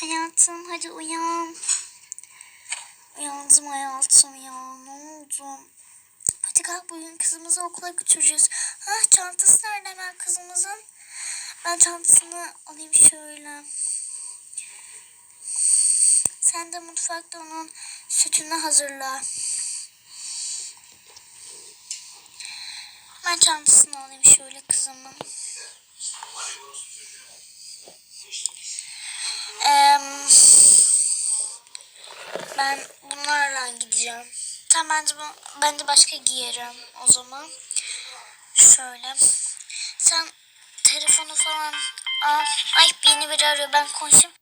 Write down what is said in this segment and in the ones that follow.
Hayatım hadi uyan. Uyandım hayatım ya ne oldu? Hadi kalk bugün kızımızı okula götüreceğiz. Ah çantası nerede hemen kızımızın? Ben çantasını alayım şöyle. Sen de mutfakta onun sütünü hazırla. Ben çantasını alayım şöyle kızımın. Em, ben bunlarla gideceğim. Tamam ben de, bu- ben de başka giyerim o zaman. Şöyle. Sen telefonu falan al. Ay beni biri arıyor ben konuşayım.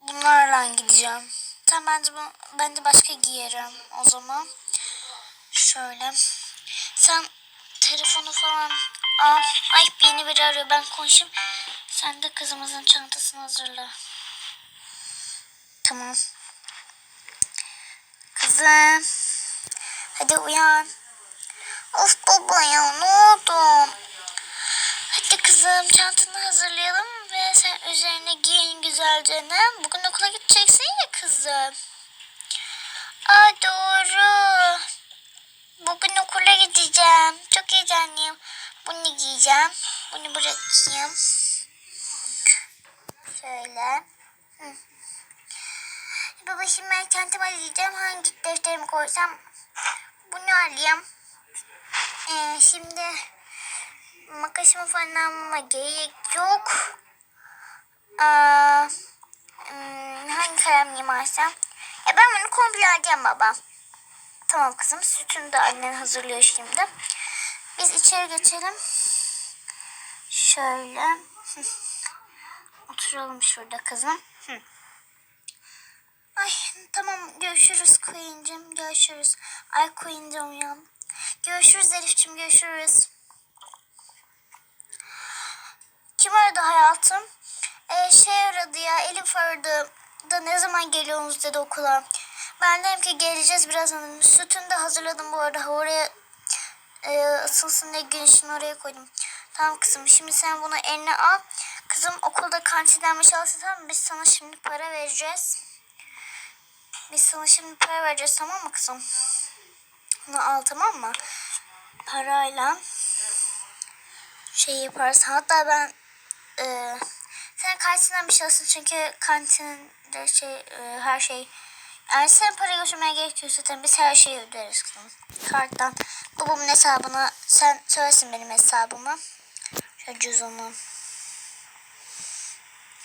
Bunlarla gideceğim. Tamam ben de, bu- ben de başka giyerim o zaman. Şöyle. Sen telefonu falan al. Ay beni biri arıyor ben konuşayım. Sen de kızımızın çantasını hazırla. Tamam. Kızım. Hadi uyan. Of baba ya ne oldu? Hadi kızım çantanı hazırlayalım ve sen üzerine giyin güzelce ne? Bugün okula gideceksin ya kızım. Aa doğru. Bugün okula gideceğim. Çok heyecanlıyım. Bunu giyeceğim. Bunu bırakayım. Şöyle. Hı. Baba şimdi ben çantama alacağım. Hangi defterimi koysam bunu alayım. Ee, şimdi makasımı falan almama gerek yok. Aa, hmm, hangi kalemliğimi alsam? Ya ben bunu komple alacağım baba. Tamam kızım sütünü de annen hazırlıyor şimdi. Biz içeri geçelim. Şöyle. Oturalım şurada kızım. Hı. Ay tamam görüşürüz Queen'cim görüşürüz. Ay Queen'cim uyan. Görüşürüz Elif'cim görüşürüz. Kim aradı hayatım? Ee, şey aradı ya Elif aradı. Da ne zaman geliyorsunuz dedi okula. Ben dedim ki geleceğiz birazdan. Sütünü de hazırladım bu arada. Oraya e, ısılsın diye güneşini oraya koydum. Tamam kızım şimdi sen bunu eline al. Kızım okulda kantinden bir alsın tamam? Biz sana şimdi para vereceğiz. Biz sana şimdi para vereceğiz tamam mı kızım? Bunu al tamam mı? Parayla şey yaparız. Hatta ben e, sen kantinden bir şey alsın çünkü kantinde şey e, her şey yani sen para götürmeye gerekiyor zaten biz her şeyi öderiz kızım. Karttan. Babamın hesabına sen söylesin benim hesabımı. Şöyle cüzdanı.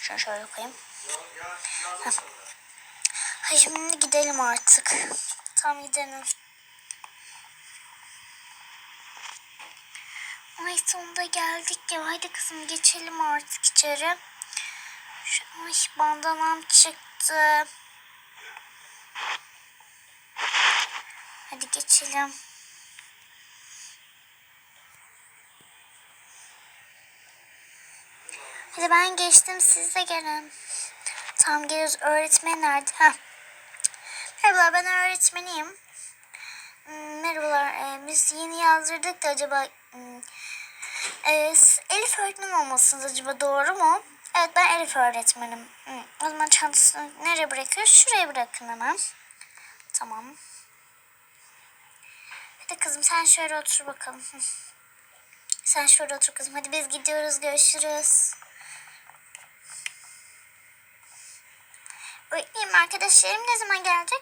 Şunu şöyle koyayım. Heh. Hayır şimdi gidelim artık. Tamam gidelim. Ay sonunda geldik ya. Hadi kızım geçelim artık içeri. Şu, ay bandanam çıktı. Hadi geçelim. Hadi ben geçtim siz de gelin. Tamam geliyoruz. Öğretmen nerede? Heh. Merhabalar ben öğretmeniyim. Hmm, Merhabalar. Ee, biz yeni yazdırdık da acaba hmm, s- Elif öğretmen olmasınız acaba doğru mu? Evet ben Elif öğretmenim. Hmm, O zaman çantasını nereye bırakıyoruz? Şuraya bırakın hemen. Tamam. Hadi kızım sen şöyle otur bakalım. Sen şurada otur kızım. Hadi biz gidiyoruz. Görüşürüz. Öğretmenim arkadaşlarım ne zaman gelecek?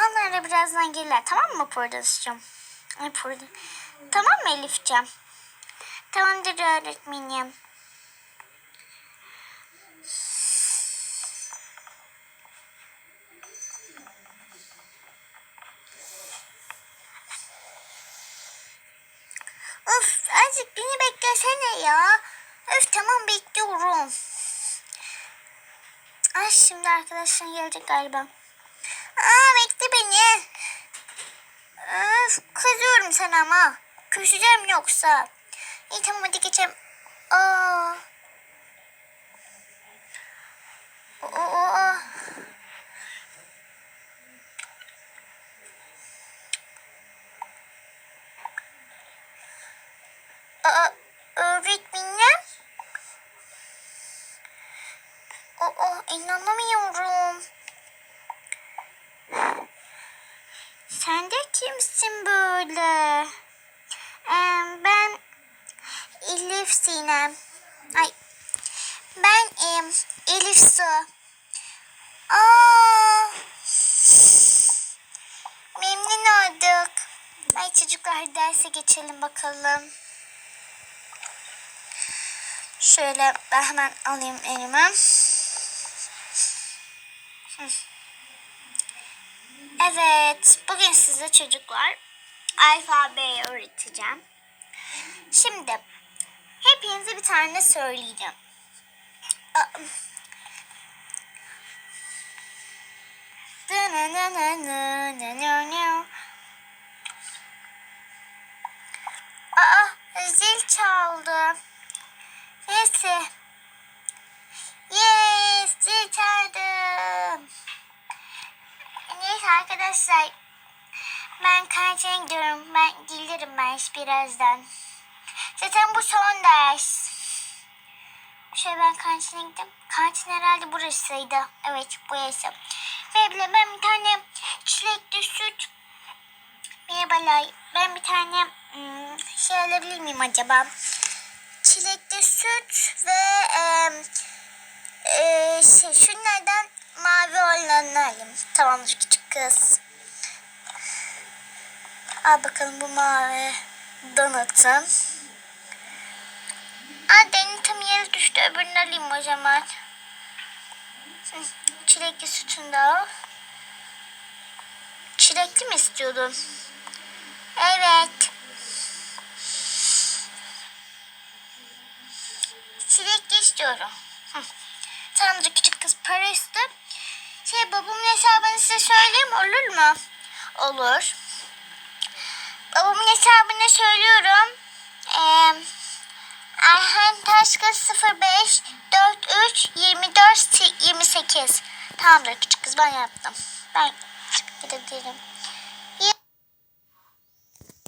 Onlar da birazdan gelirler. Tamam mı Pırdas'cığım? Ay Pırda. Tamam mı Elif'ciğim? Tamamdır öğretmenim. Of azıcık beni beklesene ya. Öf tamam bekliyorum. Ay şimdi arkadaşın gelecek galiba. Aa bekle beni. Öf kızıyorum sana ama. Küseceğim yoksa. İyi tamam hadi geçelim. Aa. Oo, oo. Aa, öğretmenim. oh inanamıyorum. Sen de kimsin böyle? Ben Elif Sinem. Ay ben em, Elif Su. Aa, memnun olduk. Ay çocuklar derse geçelim bakalım. Şöyle ben hemen alayım elime. Evet, bugün size çocuklar alfabeyi öğreteceğim. Şimdi hepinize bir tane söyleyeceğim. Arkadaşlar. Ben kantine gidiyorum. Ben gelirim ben birazdan. Zaten bu son ders. Şöyle ben kantine gittim. Kantin herhalde burasıydı. Evet burası. Ve bile ben bir tane çilekli süt. Merhabalar. Ben bir tane hmm, şey alabilir miyim acaba? Çilekli süt ve e, e, şey şunlardan mavi olanını alayım. Tamamdır küçük kız. Al bakalım bu mavi donatın. Aa denetim yeri düştü. Öbürünü alayım o zaman. Çilekli sütünü de al. Çilekli mi istiyordun? Evet. Çilekli istiyorum. Hı. Tamamdır küçük kız para iste. Şey babamın hesabını size söyleyeyim olur mu? Olur. Babamın hesabını söylüyorum. Eee Erhan Taşkın 05 43 24 28. Tamamdır küçük kız ben yaptım. Ben gidebilirim.